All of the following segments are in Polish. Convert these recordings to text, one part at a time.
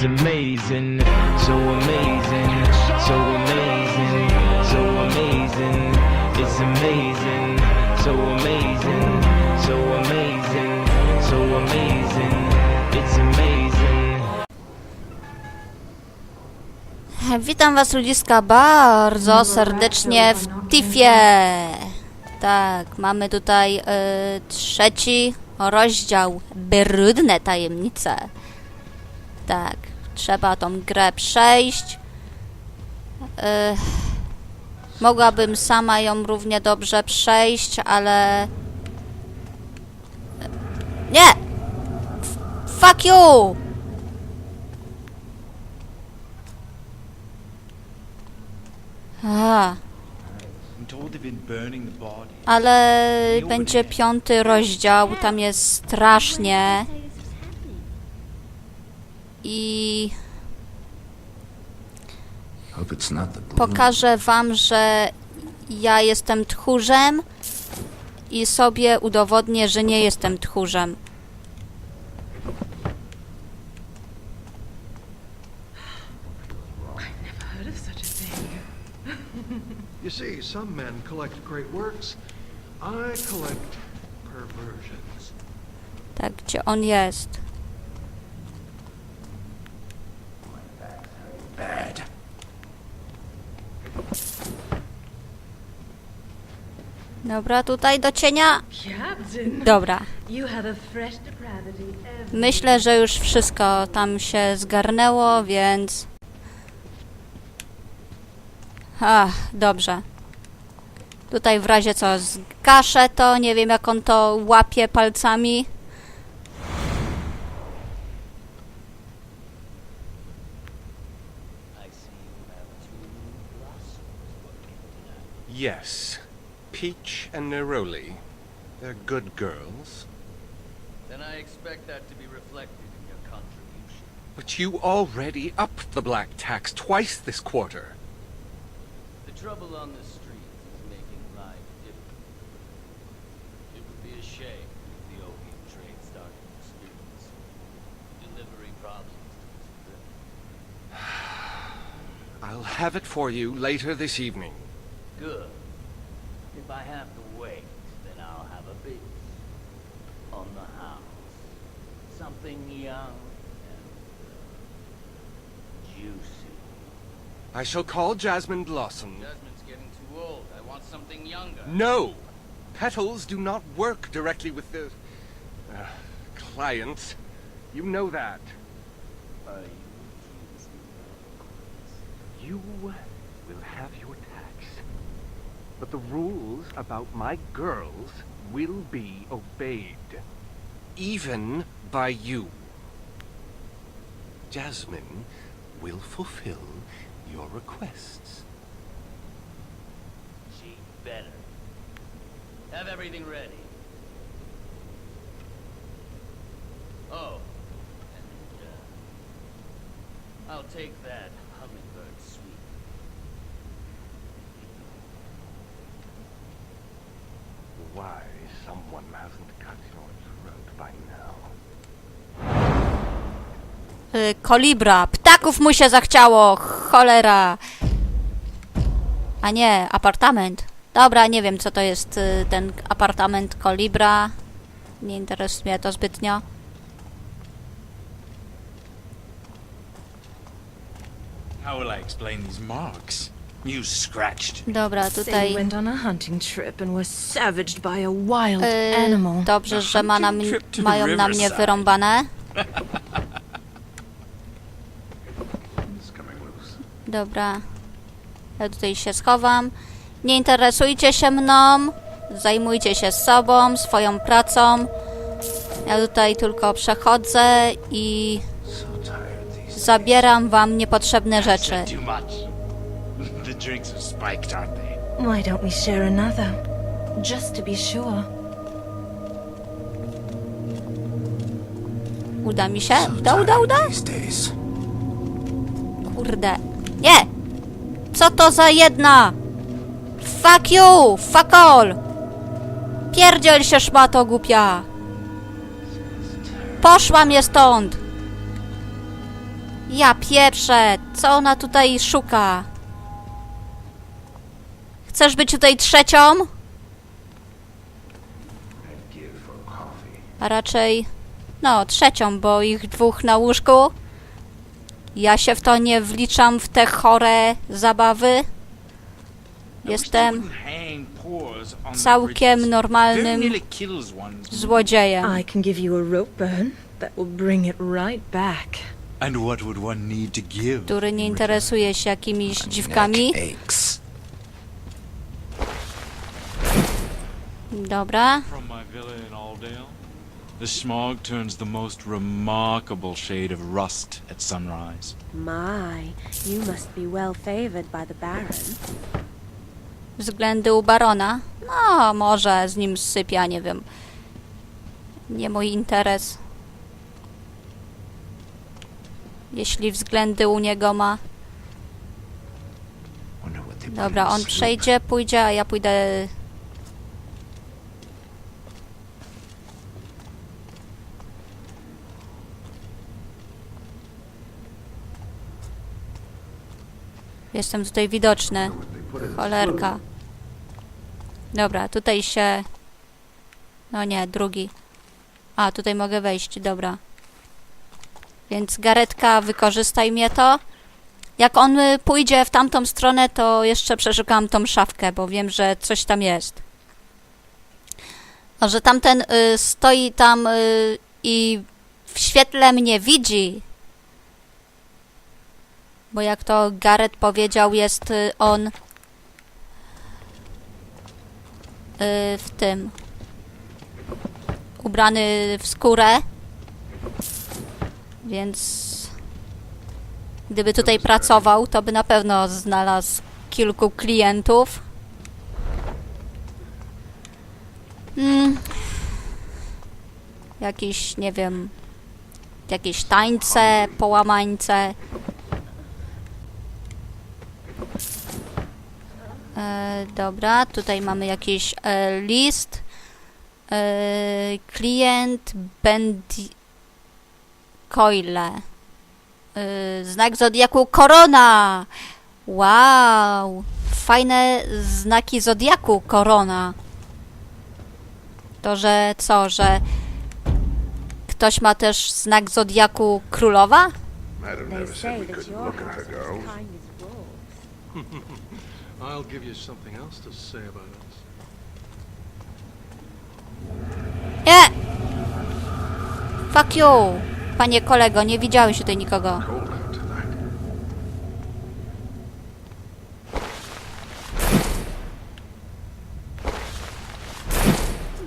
It's amazing, so amazing, so amazing, so amazing. It's amazing, so amazing, so amazing, so amazing. It's amazing. Witam Was ludziska bardzo serdecznie w Tifie. Tak, mamy tutaj y, trzeci rozdział Brudne tajemnice. Tak, trzeba tą grę przejść. Mogłabym sama ją równie dobrze przejść, ale... Nie! Fuck you! Ale będzie piąty rozdział, tam jest strasznie. I pokażę wam, że ja jestem tchórzem i sobie udowodnię, że nie jestem tchórzem. You see, some men collect great works. I collect perversions. Tak, gdzie on jest? Dobra, tutaj do cienia. Dobra. Myślę, że już wszystko tam się zgarnęło, więc. Ach, dobrze. Tutaj w razie co zgaszę to, nie wiem jak on to łapie palcami. Yes. Peach and Neroli. They're good girls. Then I expect that to be reflected in your contribution. But you already upped the black tax twice this quarter. The trouble on the streets is making life difficult. It would be a shame if the opium trade started the streets, delivering problems to. I'll have it for you later this evening. Good. If I have to wait, then I'll have a base on the house. Something young and uh, juicy. I shall call Jasmine Blossom. Jasmine's getting too old. I want something younger. No! Petals do not work directly with the... Uh, clients. You know that. Are you accusing me? You will have your tax. But the rules about my girls will be obeyed. Even by you. Jasmine will fulfill your requests. She better. Have everything ready. Oh, and uh, I'll take that Y, kolibra. Ptaków mu się zachciało. Cholera. A nie, apartament. Dobra, nie wiem co to jest y, ten apartament kolibra. Nie interesuje mnie to zbytnio. How will I explain these marks? You scratched. Dobra, tutaj... went on a hunting trip and were savaged by a wild Y, animal. dobrze, że ma na mnie, mają na mnie wyrąbane. Dobra. Ja tutaj się schowam. Nie interesujcie się mną. Zajmujcie się sobą, swoją pracą. Ja tutaj tylko przechodzę i zabieram wam niepotrzebne rzeczy. Too much. The drinks are spiked, aren't they? Why don't we share another? Just to be sure. Uda mi się? Uda, uda, uda? Kurde. Nie! Co to za jedna? Fuck you! Fuck all! Pierdziel się szmato głupia! Poszła mnie stąd! Ja pieprzę! Co ona tutaj szuka? Chcesz być tutaj trzecią? A raczej... No, trzecią, bo ich dwóch na łóżku. Ja się w to nie wliczam w te chore zabawy. Jestem całkiem normalnym złodziejem. I can give you a rope burn that will bring it right back. And what would one need to give? który nie interesuje się jakimiś dziwkami. Dobra. The smog turns the most remarkable shade of rust at sunrise. My, you must be well favored by the Baron. Względy u barona? No, może z nim sypia, nie wiem. Nie mój interes. Jeśli względy u niego ma. Dobra, on przejdzie, pójdzie, a ja pójdę... Jestem tutaj widoczny. Cholerka. Dobra, tutaj się... No nie, drugi. A, tutaj mogę wejść, dobra. Więc Garetka, wykorzystaj mnie to. Jak on y, pójdzie w tamtą stronę, to jeszcze przeszukam tą szafkę, bo wiem, że coś tam jest. A że tamten y, stoi tam y, i w świetle mnie widzi. Bo jak to Gareth powiedział, jest y, on y, w tym ubrany w skórę. Więc Gdyby tutaj pracował, to by na pewno znalazł kilku klientów. Mm. Jakieś, nie wiem, jakieś tańce, połamańce. E, dobra, tutaj mamy jakiś e, list. E, klient Bendi... Coile. Y, znak zodiaku korona. Wow, fajne znaki zodiaku korona. To, że co, że ktoś ma też znak zodiaku królowa? Madam never said we couldn't look at her girls. I'll give you something else to say about us. Nie! Fuck you! Panie kolego, nie widziałeś tutaj nikogo.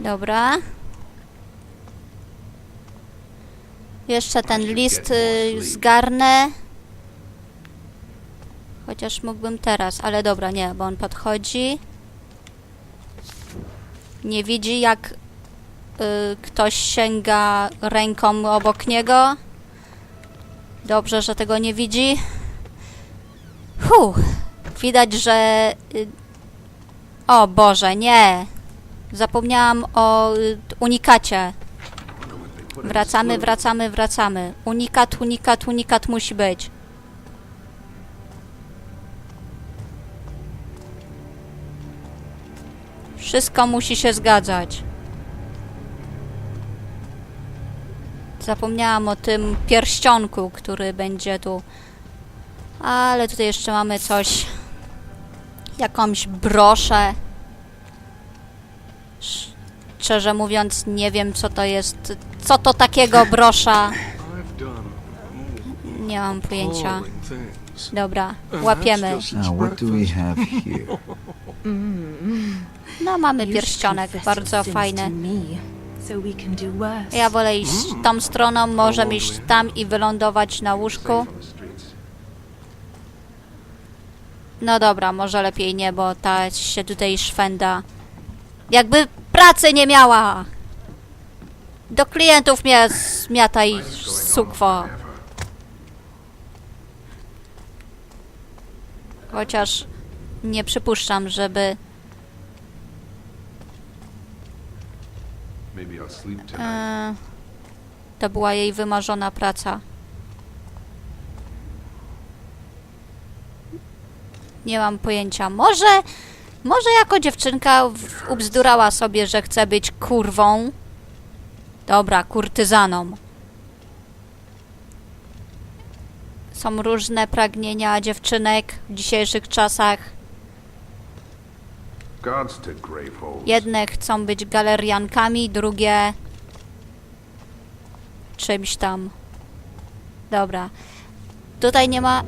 Dobra. Jeszcze ten list y, zgarnę. Chociaż mógłbym teraz, ale dobra, nie, bo on podchodzi. Nie widzi, jak y, ktoś sięga ręką obok niego. Dobrze, że tego nie widzi. Huh, widać, że... Y, o Boże, nie. Zapomniałam o y, unikacie. Wracamy, wracamy, wracamy. Unikat, unikat, unikat musi być. Wszystko musi się zgadzać. Zapomniałam o tym pierścionku, który będzie tu. Ale tutaj jeszcze mamy coś. Jakąś broszę. Szczerze mówiąc, nie wiem co to jest. Co to takiego brosza? Nie mam pojęcia. Dobra, łapiemy. just its Now, what do we breakfast. have here? No, mamy pierścionek, bardzo fajny. Ja wolę iść tą stroną, możemy iść tam i wylądować na łóżku. No dobra, może lepiej nie, bo ta się tutaj szwenda. Jakby pracy nie miała! Do klientów mnie zmiata i sukwo. Chociaż nie przypuszczam, żeby... E, to była jej wymarzona praca. Nie mam pojęcia. Może... Może jako dziewczynka ubzdurała sobie, że chce być kurwą. Dobra, kurtyzaną. Są różne pragnienia dziewczynek w dzisiejszych czasach. Jedne chcą być galeriankami, drugie czymś tam. Dobra. Tutaj nie ma...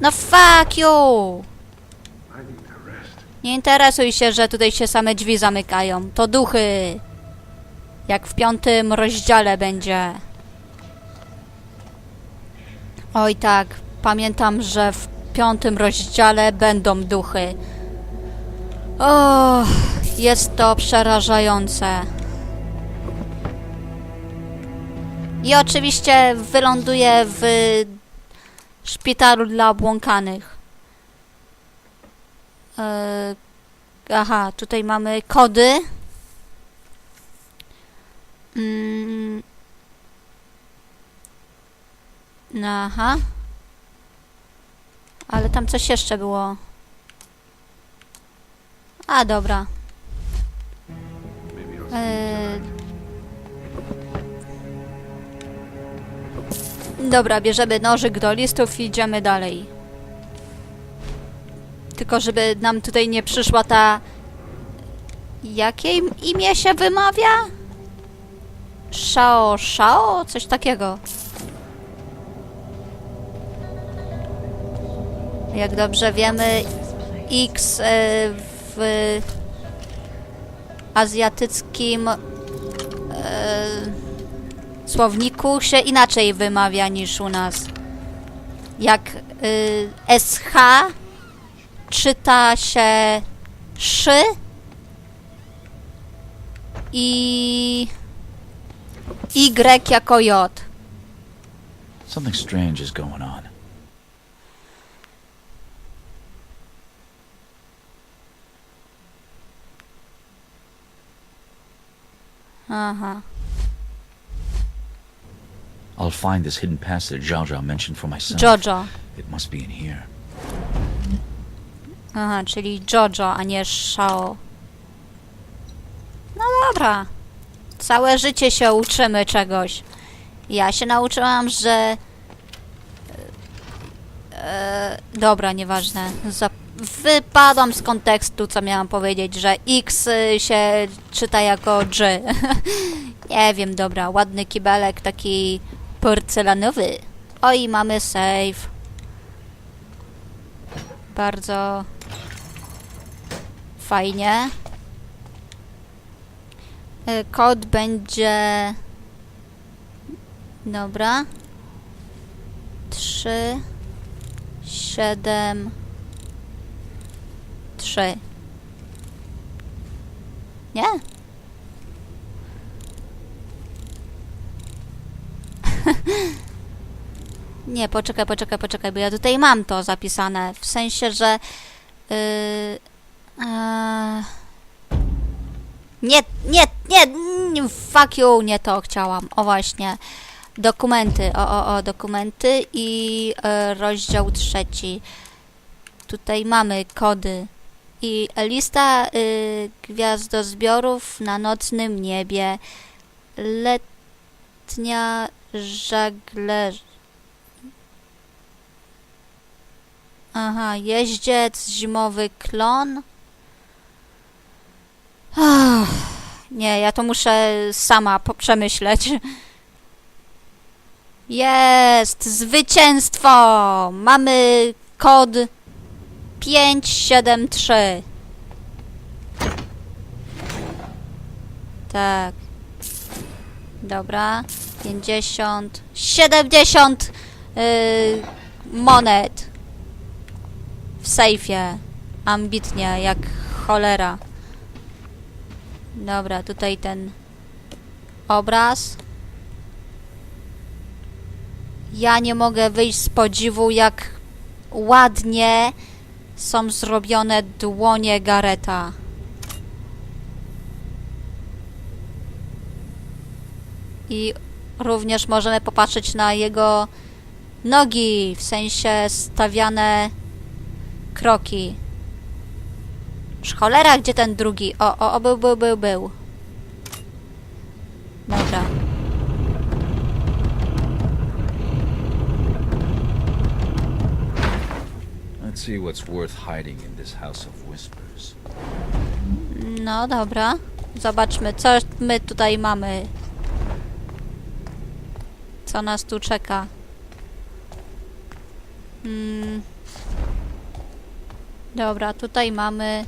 No fuck you! Nie interesuj się, że tutaj się same drzwi zamykają. To duchy. Jak w piątym rozdziale będzie. Oj tak, pamiętam, że w piątym rozdziale będą duchy. O, jest to przerażające. I oczywiście wyląduje w szpitalu dla obłąkanych. E, aha, tutaj mamy kody. Mm. No, Aha. Ale tam coś jeszcze było. A, dobra. E, Dobra, bierzemy nożyk do listów i idziemy dalej. Tylko żeby nam tutaj nie przyszła ta... Jakie im- imię się wymawia? Shao Shao? Coś takiego. Jak dobrze wiemy, X e, w azjatyckim e, słowniku się inaczej wymawia niż u nas. Jak y, SH czyta się szy i Y jako J. Something strange is going on. Aha. I'll find this hidden passage Zhao mentioned for myself. Jojo. It must be in here. Aha, czyli Jojo, a nie Shao. No dobra. Całe życie się uczymy czegoś. Ja się nauczyłam, że... E, dobra, nieważne. Zap wypadłam z kontekstu, co miałam powiedzieć, że X się czyta jako G. Nie wiem, dobra. Ładny kibelek, taki porcelanowy. Oj, mamy save. Bardzo fajnie. Y, Kod będzie. Dobra. 3 7 3 Nie? Nie, poczekaj, poczekaj, poczekaj, bo ja tutaj mam to zapisane. W sensie, że. Yy, nie, nie, nie, nie, fuck you, nie to chciałam. O właśnie. Dokumenty, o, o, o, dokumenty i e, rozdział trzeci. Tutaj mamy kody. I lista y, gwiazdozbiorów na nocnym niebie. Letnia żaglerz. Aha, jeździec, zimowy klon. Ach, nie, ja to muszę sama poprzemyśleć. Jest! Zwycięstwo! Mamy kod 573. Tak. Dobra. 50. 70 yy, monet w sejfie. Ambitnie, jak cholera. Dobra, tutaj ten obraz. Ja nie mogę wyjść z podziwu, jak ładnie są zrobione dłonie Gareta. I również możemy popatrzeć na jego nogi, w sensie stawiane kroki. Cholera, gdzie ten drugi? O, o, o, był, był, był, był. Dobra. See what's worth hiding in this house of whispers. No dobra. Zobaczmy, co my tutaj mamy. Co nas tu czeka. Hmm. Dobra, tutaj mamy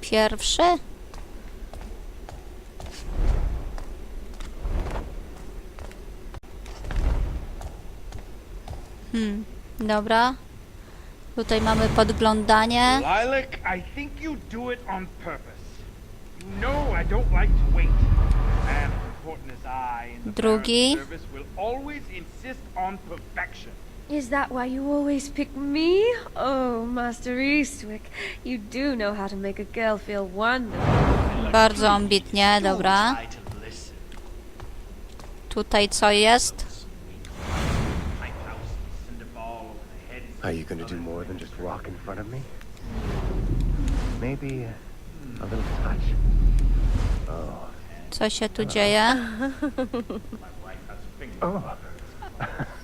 pierwszy. Hmm, dobra. Tutaj mamy podglądanie. Lilac, I think you do it on purpose. You know I don't like to wait. Man as important as I in the Drugi. Service will always insist on perfection. Is that why you always pick me? Oh, Master Eastwick, you do know how to make a girl feel wonderful. Bardzo ambitnie, dobra. Tutaj co jest? Are you gonna do more than just walk in front of me? Maybe a little touch. Oh. Co się tu dzieje? Oh.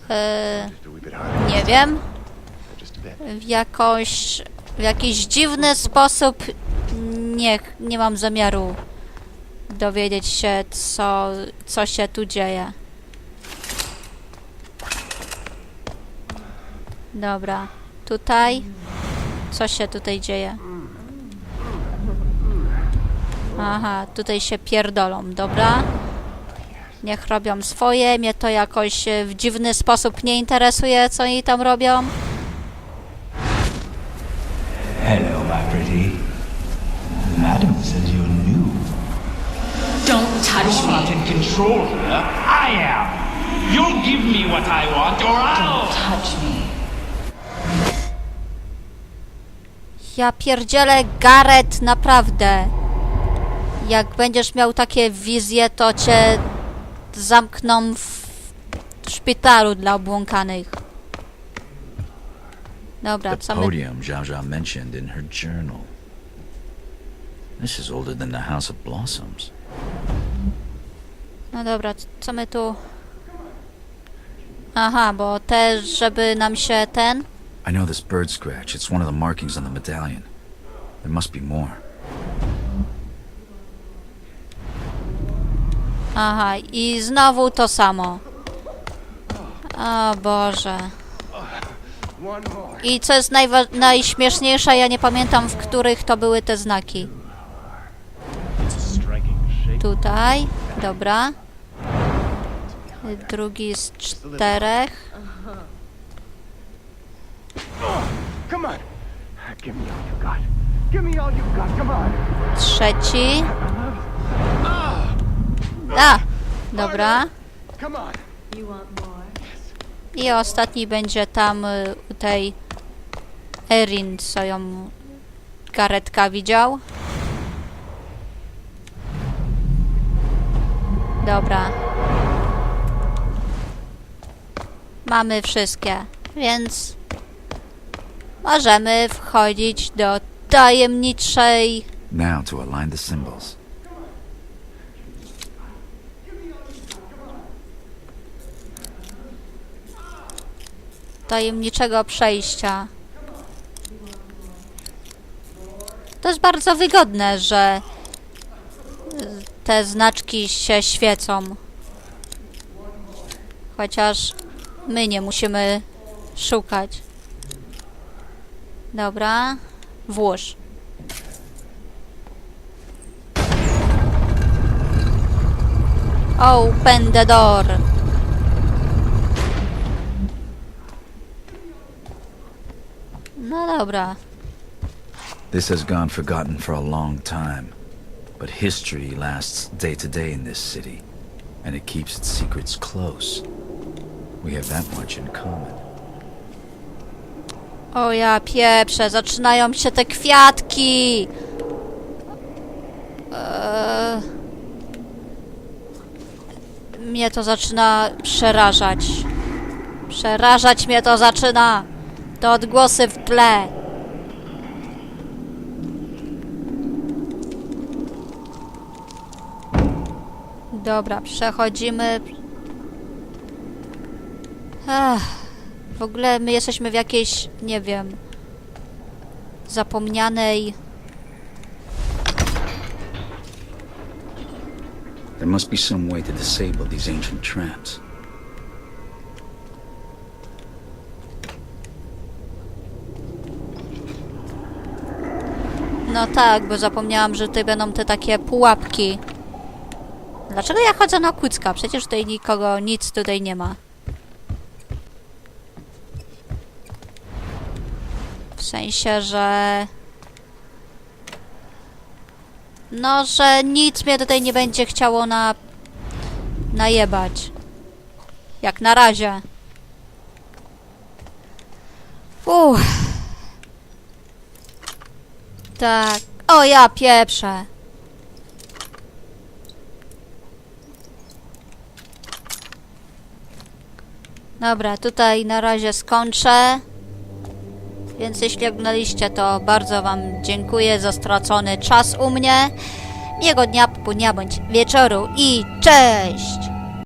Nie wiem. W jakoś... W jakiś dziwny sposób nie, nie mam zamiaru dowiedzieć się, co, co się tu dzieje. Dobra. Tutaj. Co się tutaj dzieje? Aha, tutaj się pierdolą, dobra. Niech robią swoje, mnie to jakoś e, w dziwny sposób nie interesuje, co oni tam robią. Hello, my pretty. Madam says you're new. Don't touch me. Not in control here. I am. You'll give me what I want, or I'll. Touch me. Ja pierdzielę Gareth, naprawdę. Jak będziesz miał takie wizje, to cię zamkną w szpitalu dla obłąkanych. Dobra, The co my... podium Zhao Zhao mentioned in her journal. This is older than the House of Blossoms. No dobra, co my tu... Aha, bo też, żeby nam się ten... I know this bird scratch. It's one of the markings on the medallion. There must be more. Aha, i znowu to samo. O Boże. I co jest najśmieszniejsze, ja nie pamiętam, w których to były te znaki. Tutaj, dobra. Drugi z czterech. Come on. Give me all you got. Give me all you got. Come on. Trzeci. A! Dobra. Come on. I ostatni będzie tam y, u tej Erin, co ją Garetka widział. Dobra. Mamy wszystkie, więc możemy wchodzić do tajemniczej Now to align the symbols. tajemniczego przejścia. To jest bardzo wygodne, że te znaczki się świecą. Chociaż my nie musimy szukać. Dobra, włóż. Open the door. No dobra. This has gone forgotten for a long time. But history lasts day to day in this city, and it keeps its secrets close. We have that much in common. O ja pieprze, zaczynają się te kwiatki. Eee... Mnie to zaczyna przerażać. Przerażać mnie to zaczyna. To odgłosy w tle. Dobra, przechodzimy. Ech, w ogóle my jesteśmy w jakiejś, nie wiem, zapomnianej. There must be some way to disable these ancient traps. No tak, bo zapomniałam, że tutaj będą te takie pułapki. Dlaczego ja chodzę na kucka? Przecież tutaj nikogo, nic tutaj nie ma. W sensie, że... No, że nic mnie tutaj nie będzie chciało na... najebać. Jak na razie. Uff. Tak. O ja pieprzę. Dobra, tutaj na razie skończę. Więc jeśli oglądaliście, to bardzo Wam dziękuję za stracony czas u mnie. Miłego dnia, popołudnia bądź wieczoru i cześć!